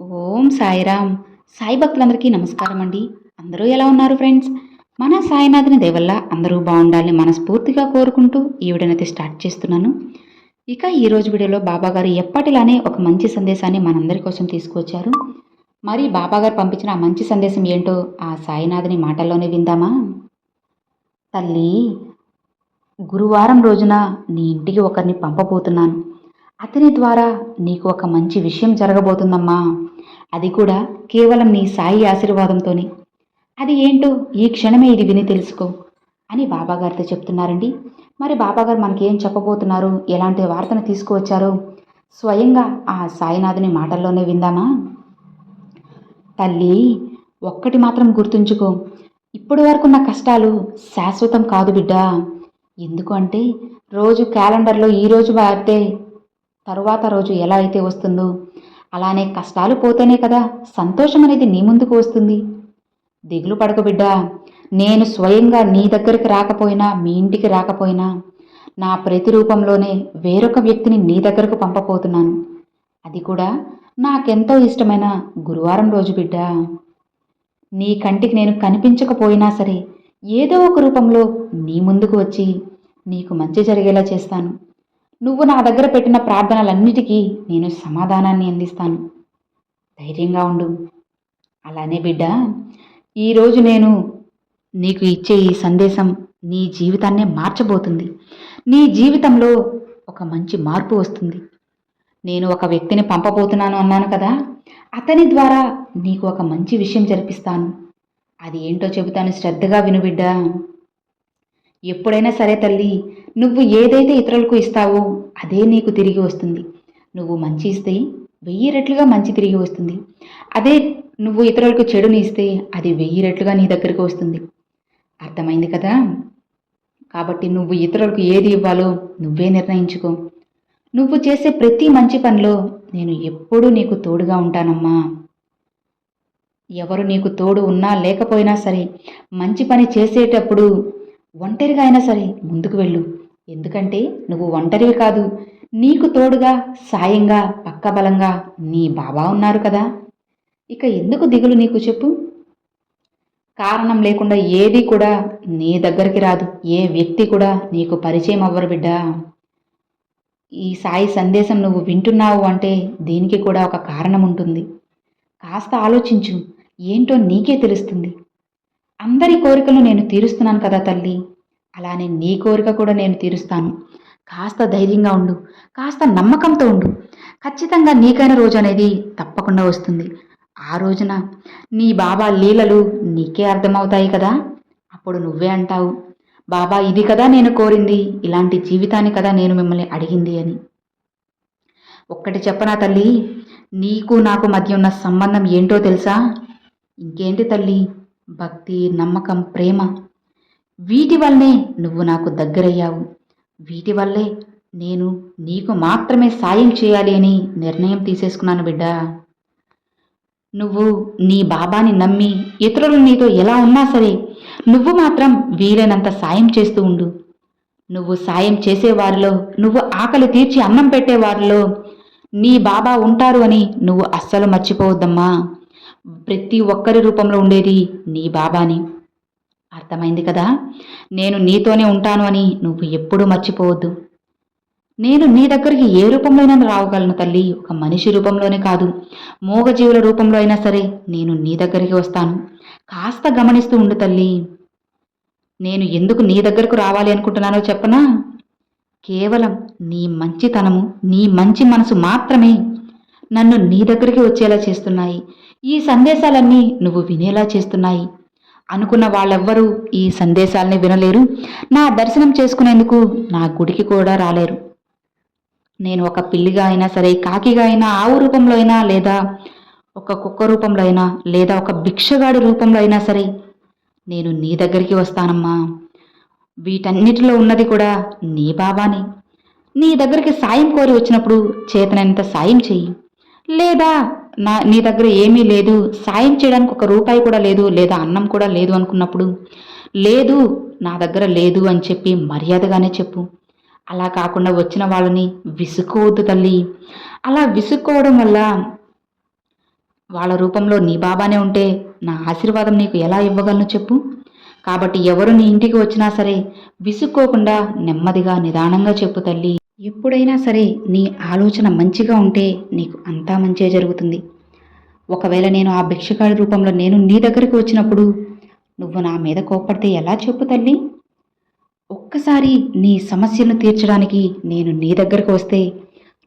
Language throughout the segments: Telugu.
ఓం సాయిరామ్. సాయి భక్తులందరికీ నమస్కారం అండి. అందరూ ఎలా ఉన్నారు ఫ్రెండ్స్? మన సాయినాథుని దేవల్ల అందరూ బాగుండాలని మనస్ఫూర్తిగా కోరుకుంటూ ఈ వీడియోనైతే స్టార్ట్ చేస్తున్నాను. ఇక ఈ రోజు వీడియోలో బాబాగారు ఎప్పటిలానే ఒక మంచి సందేశాన్ని మనందరి కోసం తీసుకొచ్చారు మరి బాబాగారు పంపించిన ఆ మంచి సందేశం ఏంటో ఆ సాయినాథుని మాటల్లోనే విందామా? తల్లి గురువారం రోజున నీ ఇంటికి ఒకరిని పంపబోతున్నాను. అతని ద్వారా నీకు ఒక మంచి విషయం జరగబోతుందమ్మా. అది కూడా కేవలం నీ సాయి ఆశీర్వాదంతోనే. అది ఏంటో ఈ క్షణమే ఇది విని తెలుసుకో అని బాబాగారితో చెప్తున్నారండి. మరి బాబాగారు మనకేం చెప్పబోతున్నారు? ఎలాంటి వార్తను తీసుకువచ్చారో స్వయంగా ఆ సాయినాథుని మాటల్లోనే విందామా? తల్లి ఒక్కటి మాత్రం గుర్తుంచుకో. ఇప్పటి వరకున్న కష్టాలు శాశ్వతం కాదు బిడ్డా. ఎందుకు అంటే రోజు క్యాలెండర్లో ఈ రోజు వాడితే తరువాత రోజు ఎలా అయితే వస్తుందో అలానే కష్టాలు పోతేనే కదా సంతోషం అనేది నీ ముందుకు వస్తుంది. దిగులు పడకు బిడ్డా నేను స్వయంగా నీ దగ్గరికి రాకపోయినా మీ ఇంటికి రాకపోయినా నా ప్రతిరూపంలోనే వేరొక వ్యక్తిని నీ దగ్గరకు పంపపోతున్నాను అది కూడా నాకెంతో ఇష్టమైన గురువారం రోజు బిడ్డ. నీ కంటికి నేను కనిపించకపోయినా సరే ఏదో ఒక రూపంలో నీ ముందుకు వచ్చి నీకు మంచి జరిగేలా చేస్తాను. నువ్వు నా దగ్గర పెట్టిన ప్రార్థనలన్నిటికీ నేను సమాధానాన్ని అందిస్తాను. ధైర్యంగా ఉండు. అలానే బిడ్డ ఈరోజు నేను నీకు ఇచ్చే ఈ సందేశం నీ జీవితాన్నే మార్చబోతుంది. నీ జీవితంలో ఒక మంచి మార్పు వస్తుంది. నేను ఒక వ్యక్తిని పంపబోతున్నాను అన్నాను కదా అతని ద్వారా నీకు ఒక మంచి విషయం జరిపిస్తాను. అది ఏంటో చెబుతాను శ్రద్ధగా విను బిడ్డ. ఎప్పుడైనా సరే తల్లి నువ్వు ఏదైతే ఇతరులకు ఇస్తావో అదే నీకు తిరిగి వస్తుంది. నువ్వు మంచి ఇస్తే వెయ్యి రెట్లుగా మంచి తిరిగి వస్తుంది. అదే నువ్వు ఇతరులకు చెడుని ఇస్తే అది వెయ్యి రెట్లుగా నీ దగ్గరికి వస్తుంది. అర్థమైంది కదా? కాబట్టి నువ్వు ఇతరులకు ఏది ఇవ్వాలో నువ్వే నిర్ణయించుకో. నువ్వు చేసే ప్రతి మంచి పనిలో నేను ఎప్పుడూ నీకు తోడుగా ఉంటానమ్మా. ఎవరు నీకు తోడు ఉన్నా లేకపోయినా సరే మంచి పని చేసేటప్పుడు ఒంటరిగా అయినా సరే ముందుకు వెళ్ళు. ఎందుకంటే నువ్వు ఒంటరివి కాదు. నీకు తోడుగా సాయంగా పక్కబలంగా నీ బాబా ఉన్నారు కదా. ఇక ఎందుకు దిగులు నీకు చెప్పు? కారణం లేకుండా ఏది కూడా నీ దగ్గరికి రాదు. ఏ వ్యక్తి కూడా నీకు పరిచయం అవ్వరు బిడ్డా. ఈ సాయి సందేశం నువ్వు వింటున్నావు అంటే దీనికి కూడా ఒక కారణం ఉంటుంది. కాస్త ఆలోచించు. ఏంటో నీకే తెలుస్తుంది. అందరి కోరికలు నేను తీరుస్తున్నాను కదా తల్లి. అలానే నీ కోరిక కూడా నేను తీరుస్తాను. కాస్త ధైర్యంగా ఉండు. కాస్త నమ్మకంతో ఉండు. ఖచ్చితంగా నీకైన రోజు అనేది తప్పకుండా వస్తుంది. ఆ రోజున నీ బాబా లీలలు నీకే అర్థమవుతాయి కదా? అప్పుడు నువ్వే అంటావు బాబా ఇది కదా నేను కోరింది ఇలాంటి జీవితాన్ని కదా నేను మిమ్మల్ని అడిగింది అని. ఒక్కటి చెప్పనా తల్లి? నీకు నాకు మధ్య ఉన్న సంబంధం ఏంటో తెలుసా? ఇంకేంటి తల్లి? భక్తి నమ్మకం ప్రేమ. వీటి వల్లే నువ్వు నాకు దగ్గరయ్యావు. వీటి వల్లే నేను నీకు మాత్రమే సాయం చేయాలి అని నిర్ణయం తీసేసుకున్నాను బిడ్డా. నువ్వు నీ బాబాని నమ్మి ఇతరులు నీతో ఎలా ఉన్నా సరే నువ్వు మాత్రం వీలైనంత సాయం చేస్తూ ఉండు. నువ్వు సాయం చేసేవారిలో నువ్వు ఆకలి తీర్చి అన్నం పెట్టేవారిలో నీ బాబా ఉంటారు అని నువ్వు అస్సలు మర్చిపోవద్దమ్మా. ప్రతి ఒక్కరి రూపంలో ఉండేది నీ బాబాని. అర్థమైంది కదా? నేను నీతోనే ఉంటాను అని నువ్వు ఎప్పుడూ మర్చిపోవద్దు. నేను నీ దగ్గరికి ఏ రూపంలోనైనా రావగలను తల్లి. ఒక మనిషి రూపంలోనే కాదు. మూగజీవుల రూపంలో అయినా సరే నేను నీ దగ్గరికి వస్తాను. కాస్త గమనిస్తూ ఉండు తల్లి. నేను ఎందుకు నీ దగ్గరకు రావాలి అనుకుంటున్నానో చెప్పనా? కేవలం నీ మంచితనము నీ మంచి మనసు మాత్రమే నన్ను నీ దగ్గరికి వచ్చేలా చేస్తున్నాయి. ఈ సందేశాలన్నీ నువ్వు వినేలా చేస్తున్నాయి. అనుకున్న వాళ్ళెవ్వరూ ఈ సందేశాల్ని వినలేరు. నా దర్శనం చేసుకునేందుకు నా గుడికి కూడా రాలేరు. నేను ఒక పిల్లిగా అయినా సరే కాకిగా అయినా ఆవు రూపంలో అయినా లేదా ఒక కుక్క రూపంలో అయినా లేదా ఒక భిక్షగాడి రూపంలో అయినా సరే నేను నీ దగ్గరికి వస్తానమ్మా. వీటన్నిటిలో ఉన్నది కూడా నీ బాబాని నీ దగ్గరికి సాయం కోరి వచ్చినప్పుడు చేతనంత సాయం చెయ్యి. లేదా నా నీ దగ్గర ఏమీ లేదు సాయం చేయడానికి ఒక రూపాయి కూడా లేదు లేదా అన్నం కూడా లేదు అనుకున్నప్పుడు లేదు నా దగ్గర లేదు అని చెప్పి మర్యాదగానే చెప్పు. అలా కాకుండా వచ్చిన వాళ్ళని విసుక్కోవద్దు తల్లి. అలా విసుక్కోవడం వల్ల వాళ్ళ రూపంలో నీ బాబానే ఉంటే నా ఆశీర్వాదం నీకు ఎలా ఇవ్వగలను చెప్పు. కాబట్టి ఎవరు నీ ఇంటికి వచ్చినా సరే విసుక్కోకుండా నెమ్మదిగా నిదానంగా చెప్పు తల్లి. ఎప్పుడైనా సరే నీ ఆలోచన మంచిగా ఉంటే నీకు అంతా మంచే జరుగుతుంది. ఒకవేళ నేను ఆ భిక్షకాడి రూపంలో నేను నీ దగ్గరికి వచ్చినప్పుడు నువ్వు నా మీద కోప్పడితే ఎలా చెప్పు తల్లి? ఒక్కసారి నీ సమస్యను తీర్చడానికి నేను నీ దగ్గరకు వస్తే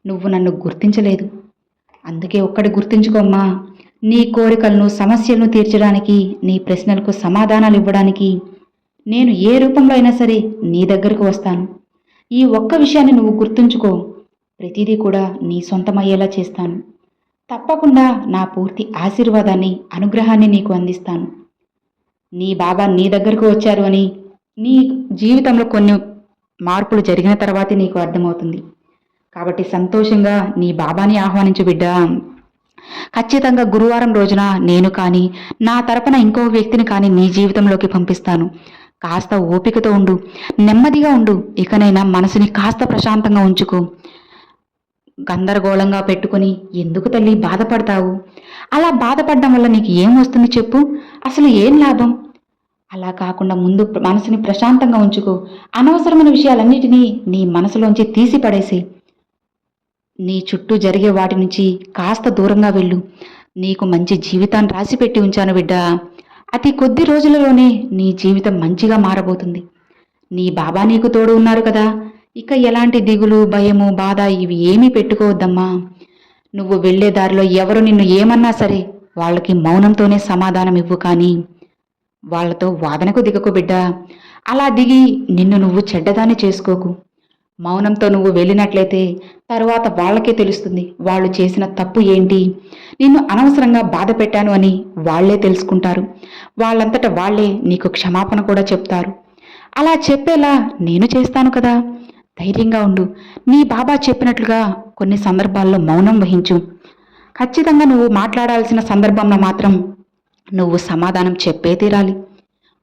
నువ్వు నన్ను గుర్తించలేదు. అందుకే ఒక్కటి గుర్తించుకోమ్మా నీ కోరికలను సమస్యలను తీర్చడానికి నీ ప్రశ్నలకు సమాధానాలు ఇవ్వడానికి నేను ఏ రూపంలో అయినా సరే నీ దగ్గరకు వస్తాను. ఈ ఒక్క విషయాన్ని నువ్వు గుర్తుంచుకో. ప్రతిదీ కూడా నీ సొంతమయ్యేలా చేస్తాను. తప్పకుండా నా పూర్తి ఆశీర్వాదాన్ని అనుగ్రహాన్ని నీకు అందిస్తాను. నీ బాబా నీ దగ్గరకు వచ్చారు అని నీ జీవితంలో కొన్ని మార్పులు జరిగిన తర్వాతే నీకు అర్థమవుతుంది. కాబట్టి సంతోషంగా నీ బాబాని ఆహ్వానించు బిడ్డ. ఖచ్చితంగా గురువారం రోజున నేను కానీ నా తరపున ఇంకో వ్యక్తిని కానీ నీ జీవితంలోకి పంపిస్తాను. కాస్త ఓపికతో ఉండు. నెమ్మదిగా ఉండు. ఇకనైనా మనసుని కాస్త ప్రశాంతంగా ఉంచుకో. గందరగోళంగా పెట్టుకుని ఎందుకు తల్లి బాధపడతావు? అలా బాధపడడం వల్ల నీకు ఏం వస్తుంది చెప్పు? అసలు ఏం లాభం? అలా కాకుండా ముందు మనసుని ప్రశాంతంగా ఉంచుకో. అనవసరమైన విషయాలన్నిటినీ నీ మనసులోంచి తీసి పడేసి. నీ చుట్టూ జరిగే వాటి నుంచి కాస్త దూరంగా వెళ్ళు. నీకు మంచి జీవితాన్ని రాసిపెట్టి ఉంచాను బిడ్డా. అతి కొద్ది రోజులలోనే నీ జీవితం మంచిగా మారబోతుంది. నీ బాబా నీకు తోడు ఉన్నారు కదా. ఇక ఎలాంటి దిగులు భయము బాధ ఇవి ఏమీ పెట్టుకోవద్దమ్మా. నువ్వు వెళ్ళే దారిలో ఎవరు నిన్ను ఏమన్నా సరే వాళ్ళకి మౌనంతోనే సమాధానం ఇవ్వు కానీ వాళ్ళతో వాదనకు దిగకు బిడ్డ. అలా దిగి నిన్ను నువ్వు చెడ్డదాన్ని చేసుకోకు. మౌనంతో నువ్వు వెళ్ళినట్లయితే తర్వాత వాళ్ళకే తెలుస్తుంది వాళ్ళు చేసిన తప్పు ఏంటి. నిన్ను అనవసరంగా బాధ పెట్టాను అని వాళ్ళే తెలుసుకుంటారు. వాళ్ళంతట వాళ్ళే నీకు క్షమాపణ కూడా చెప్తారు. అలా చెప్పేలా నేను చేస్తాను కదా. ధైర్యంగా ఉండు. నీ బాబా చెప్పినట్లుగా కొన్ని సందర్భాల్లో మౌనం వహించు. ఖచ్చితంగా నువ్వు మాట్లాడాల్సిన సందర్భంలో మాత్రం నువ్వు సమాధానం చెప్పే తీరాలి.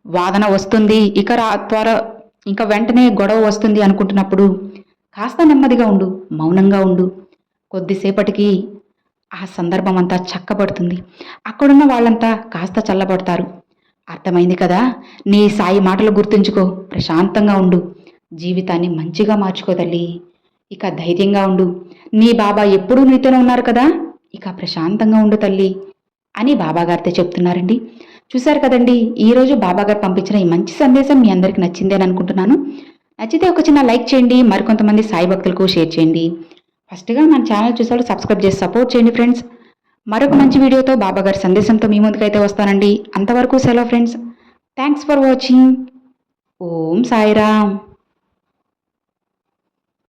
వాదన వస్తుంది ఇక రా త్వర ఇంకా వెంటనే గొడవ వస్తుంది అనుకుంటున్నప్పుడు కాస్త నెమ్మదిగా ఉండు మౌనంగా ఉండు. కొద్దిసేపటికి ఆ సందర్భం అంతా చక్కబడుతుంది. అక్కడున్న వాళ్ళంతా కాస్త చల్లబడతారు. అర్థమైంది కదా? నీ సాయి మాటలు గుర్తుంచుకో ప్రశాంతంగా ఉండు. జీవితాన్ని మంచిగా మార్చుకో తల్లి. ఇక ధైర్యంగా ఉండు. నీ బాబా ఎప్పుడూ నీతోనే ఉన్నారు కదా? ఇక ప్రశాంతంగా ఉండు తల్లి అని బాబాగారితో చెప్తున్నారండి. చూశారు కదండి ఈరోజు బాబాగారు పంపించిన ఈ మంచి సందేశం మీ అందరికి నచ్చింది అని అనుకుంటున్నాను. నచ్చితే ఒక చిన్న లైక్ చేయండి మరికొంతమంది సాయి భక్తులకు షేర్ చేయండి. ఫస్ట్గా మన ఛానల్ చూసేవాళ్ళు సబ్స్క్రైబ్ చేసి సపోర్ట్ చేయండి ఫ్రెండ్స్. మరొక మంచి వీడియోతో బాబాగారి సందేశంతో మీ ముందుకైతే వస్తానండి. అంతవరకు సెలవు friends. Thanks for watching. Om Sairam.